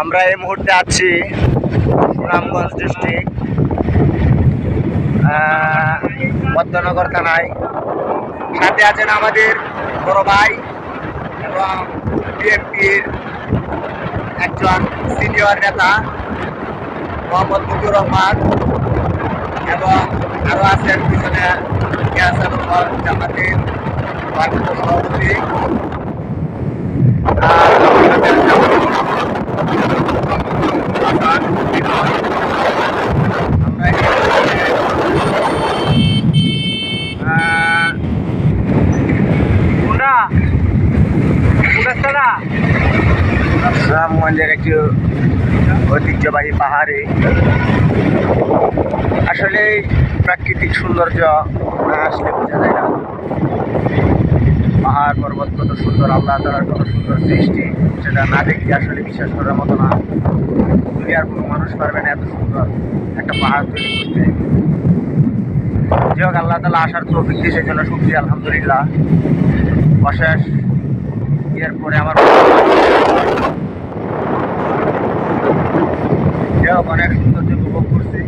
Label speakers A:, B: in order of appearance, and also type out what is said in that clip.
A: আমরা এই মুহূর্তে আছি সুনামগঞ্জ ডিস্ট্রিক্ট পদ্মনগর থানায়। সাথে আছেন আমাদের বড় ভাই এবং বিএনপির একজন সিনিয়র নেতা, মোহাম্মদ মুজিবুর রহমান এবং আরও আছেন পিছনে ইয়াসার জামাতের সভাপতি আর আমাদের হাসান বিনয়। আমরা এই মুহূর্তে, আহ, কোনটা? কোনটা না? রামগঞ্জের একটি ঐতিহ্যবাহী পাহাড়ে আসলে প্রাকৃতিক সৌন্দর্য না আসলে বোঝা যায় না। পাহাড়, পর্বত কত সুন্দর আল্লাহ তালার কত সুন্দর, সৃষ্টি সেটা না দেখলে আসলে বিশ্বাস করার মতো না। দুনিয়ার কোনো মানুষ পারবে না এত সুন্দর একটা পাহাড় তৈরি করতে। যাই হোক, আল্লাহ তালা আসার তৌফিক দিয়েছে জন্য শুক্রিয়া, আলহামদুলিল্লাহ। অশেষ এরপরে আমার যাই হোক অনেক সৌন্দর্য উপভোগ করছি।